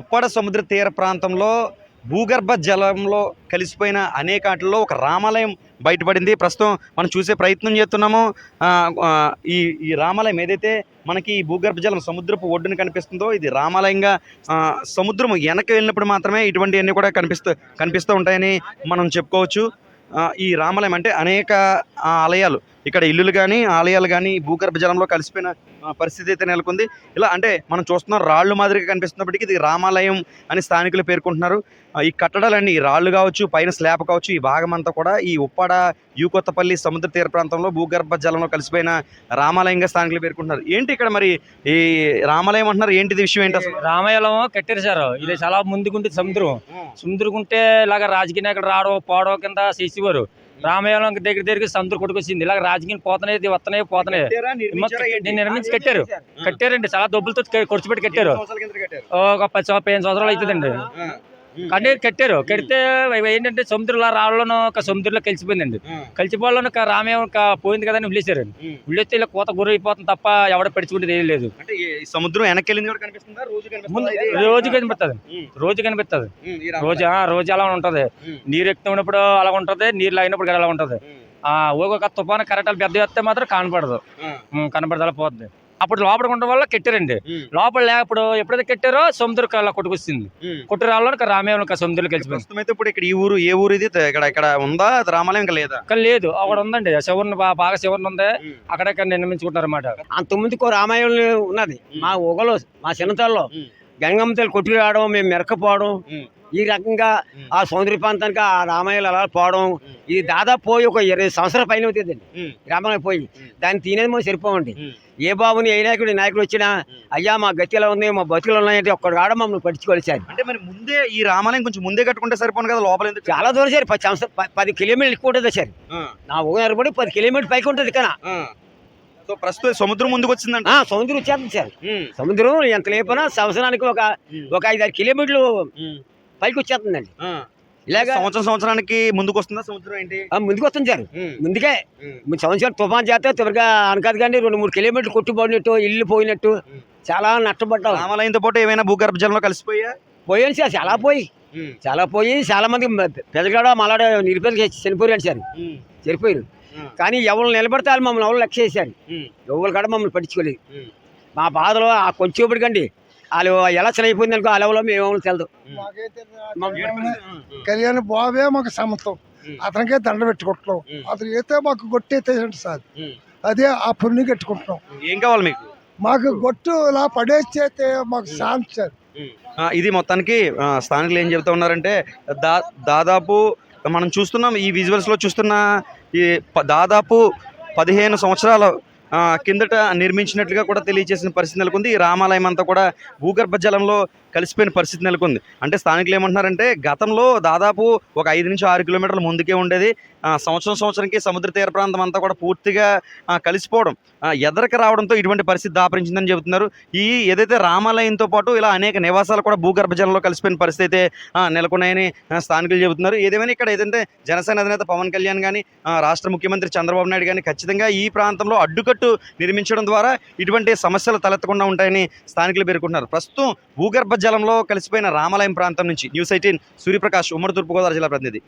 ఉప్పాడ సముద్ర తీర ప్రాంతంలో భూగర్భ జలంలో కలిసిపోయిన అనేకాటిలో ఒక రామాలయం బయటపడింది. ప్రస్తుతం మనం చూసే ప్రయత్నం చేస్తున్నాము. ఈ ఈ రామాలయం ఏదైతే మనకి ఈ భూగర్భ జలం సముద్రపు ఒడ్డున కనిపిస్తుందో ఇది రామాలయంగా సముద్రం వెనక వెళ్ళినప్పుడు మాత్రమే ఇటువంటివన్నీ కూడా కనిపిస్తూ కనిపిస్తూ ఉంటాయని మనం చెప్పుకోవచ్చు. ఈ రామాలయం అంటే అనేక ఆలయాలు. ఇక్కడ ఇల్లులు కానీ ఆలయాలు కానీ భూగర్భ జలంలో కలిసిపోయిన పరిస్థితి అయితే నెలకొంది. ఇలా అంటే మనం చూస్తున్నాం రాళ్ళు మాదిరిగా కనిపిస్తున్నప్పటికీ ఇది రామాలయం అని స్థానికులు పేర్కొంటున్నారు. ఈ కట్టడాలన్నీ రాళ్ళు కావచ్చు పైన స్లాబ్ కావచ్చు ఈ భాగం అంతా కూడా ఈ ఉప్పాడ యూకొత్తపల్లి సముద్ర తీర ప్రాంతంలో భూగర్భ జలంలో కలిసిపోయిన రామాలయంగా స్థానికులు పేర్కొంటున్నారు. ఏంటి ఇక్కడ మరి ఈ రామాలయం అంటున్నారు? ఏంటిది విషయం ఏంటి అసలు? రామాయణం కట్టారు సార్ ఇది చాలా ముందుకుంటే సముద్రం. సముద్రం ఉంటే ఇలాగ రాజకీయ నాయకుడు రావడం పోవడం కింద చేసేవారు. రామాయణం దగ్గర దగ్గర సముద్రం కొట్టుకొచ్చింది. ఇలాగ రాజకీయం పోతున్నాయి పోతున్నాయి పోతున్నాయి? దీన్ని నిర్మించి కట్టారు. కట్టారండి. చాలా డబ్బులతో ఖర్చు పెట్టి కట్టారు? ఒక పది పదిహేను సంవత్సరాలు అవుతుందండి. కానీ కట్టారు కడితే ఏంటంటే సముద్రంలో రాళ్ళను ఒక సముద్రంలో కలిసిపోయిందండి. కలిసిపోవాలని ఒక రామాయణం ఒక పోయింది కదా అని వదిలేశారండి ఉమ్. వదిలేస్తే ఇలా కోత గురి అయిపోతుంది తప్ప ఎవడ పెడుచుకుంటే ఏం లేదు సముద్రం వెనక్కి రోజు కనిపిస్తుందా? రోజు కనిపిస్తుంది. రోజు. రోజు అలా ఉంటది. నీరు ఎక్కుతున్నప్పుడు అలా ఉంటది నీరు లాగినప్పుడు అలా ఉంటది. ఆ ఒక్కొక్క తుఫాను కరెక్టాలు పెద్ద వస్తే మాత్రం కనపడదు కనపడదు అలా పోతుంది అప్పుడు లోపల ఉండడం వల్ల కట్టారండి. లోపల లేకపోతే ఎప్పుడైతే కట్టారో సముద్రం అలా కొట్టుకొచ్చింది. కొట్టు రాళ్ళలో రామేవం సముద్రంలో కలిసిపోయింది ప్రస్తుతం అయితే ఇప్పుడు ఇక్కడ ఈ ఊరు ఏ ఊరు ఇది? ఇక్కడ ఇక్కడ ఉందా? అది రామాలయం ఇంకా లేదా? కానీ లేదు. అక్కడ ఉందండి. శివర్ని బా- బాగా శివర్ని ఉంది. అక్కడ ఇక్కడ నిర్మించుకుంటారు అనమాట అంతకుముందుకో రామాయణం ఉన్నది. మా ఊగలో మా చిన్నతల్లో. గంగమ్మ తల్లి కొట్టుకు రావడం మేము మెరకపోవడం. ఈ రకంగా. ఆ సౌందర్య ప్రాంతానికి ఆ రామాయణాలు అలా పోవడం. ఇది దాదాపు పోయి ఒక ఇరవై సంవత్సరాల పైన అవుతుందండి. రామాయణం పోయి. దాన్ని తినేది మనం సరిపోవండి. ఏ బాబుని ఏ నాయకుడు నాయకుడు వచ్చినా అయ్యా మా గతి ఎలా ఉంది మా బతుకులు ఉన్నాయంటే ఒక్కడు రావడం మమ్మల్ని పట్టించుకోవాలి సార్ అంటే మరి ముందే ఈ రామాలయం కొంచెం ముందే కట్టుకుంటే సరిపోను కదా లోపల చాలా దూరం సార్ పది సంవత్సరం పది కిలోమీటర్లు ఎక్కువ ఉంటుంది సార్. నా ఊరు పడి పది కిలోమీటర్ పైకి ఉంటుంది కదా ఆ. సో ప్రస్తుతం సముద్రం ముందుకు వచ్చిందంట ఆ, సముద్రం వచ్చేస్తుంది సార్. సముద్రం ఎంత లేపనా సంవత్సరానికి ఒక. ఒక ఐదు ఆరు కిలోమీటర్లు. పైకి వచ్చేస్తుందండి. ఇలాగా సంవత్సరం సంవత్సరానికి ముందుకు వస్తుందా సముద్రం ఏంటి ముందుకు వస్తుంది సార్. ముందుకే సంవత్సరం తుఫాన్ చేస్తే త్వరగా అనకాదు కానీ రెండు మూడు కిలోమీటర్లు కొట్టుబడినట్టు ఇల్లు పోయినట్టు. చాలా నష్టపడ్డాం రామాలయంతో పాటు ఏమైనా భూగర్భ జలంలో కలిసిపోయా పోయాను సార్ చాలా పోయి చాలా పోయి చాలా మంది పెద్దగాడ మలాడ నిరుపేదలు చనిపోయారు సార్. చనిపోయారు. కానీ ఎవరు నిలబడితే మమ్మల్ని ఎవరు లెక్క చేశారు. ఎవరు కూడా మమ్మల్ని పట్టించుకోలేదు. మా బాధలో ఆ కొంచెంప్పటికండి వాళ్ళు ఎలా చనిపోయింది అనుకో ఆ లెవెల్లో మేము తెలదు. కళ్యాణ్ బాబే మాకు సమతం. అతనికే దండ పెట్టుకుంటున్నాం. అతను అయితే మాకు గొట్టు ఎత్తేసండి సార్. అదే ఆ పుణ్యం కట్టుకుంటున్నాం. ఏం కావాలి మీకు? మాకు గొట్టు ఇలా పడేస్తే మాకు శాంతి సార్. ఇది మొత్తానికి స్థానికులు ఏం చెబుతా ఉన్నారంటే దా దాదాపు మనం చూస్తున్నాం ఈ విజువల్స్లో చూస్తున్న ఈ దాదాపు పదిహేను సంవత్సరాల కిందట నిర్మించినట్లుగా కూడా తెలియజేసిన పరిస్థితి నెలకొంది. ఈ రామాలయం అంతా కూడా భూగర్భ జలంలో కలిసిపోయిన పరిస్థితి నెలకొంది. అంటే స్థానికులు ఏమంటున్నారంటే గతంలో దాదాపు ఒక ఐదు నుంచి ఆరు కిలోమీటర్ల ముందుకే ఉండేది. సంవత్సరం సంవత్సరంకి సముద్ర తీర ప్రాంతం అంతా కూడా పూర్తిగా కలిసిపోవడం. ఎదరికి రావడంతో ఇటువంటి పరిస్థితి దాపరించిందని చెబుతున్నారు. ఈ ఏదైతే రామాలయంతో పాటు ఇలా అనేక నివాసాలు కూడా భూగర్భ జలంలో కలిసిపోయిన పరిస్థితి అయితే నెలకొన్నాయని స్థానికులు చెబుతున్నారు. ఏదేమైనా ఇక్కడ ఏదైతే జనసేన అధినేత పవన్ కళ్యాణ్ కానీ రాష్ట్ర ముఖ్యమంత్రి చంద్రబాబు నాయుడు కానీ ఖచ్చితంగా ఈ ప్రాంతంలో అడ్డుకట్టు నిర్మించడం ద్వారా ఇటువంటి సమస్యలు తలెత్తకుండా ఉంటాయని స్థానికులు పేర్కొంటున్నారు. ప్రస్తుతం భూగర్భ జలంలో కలిసిపోయిన రామాలయం ప్రాంతం నుంచి న్యూస్ ఎయిటీన్ సూర్యప్రకాష్ ఉమ్మడి తూర్పుగోదావరి జిల్లా ప్రతినిధి.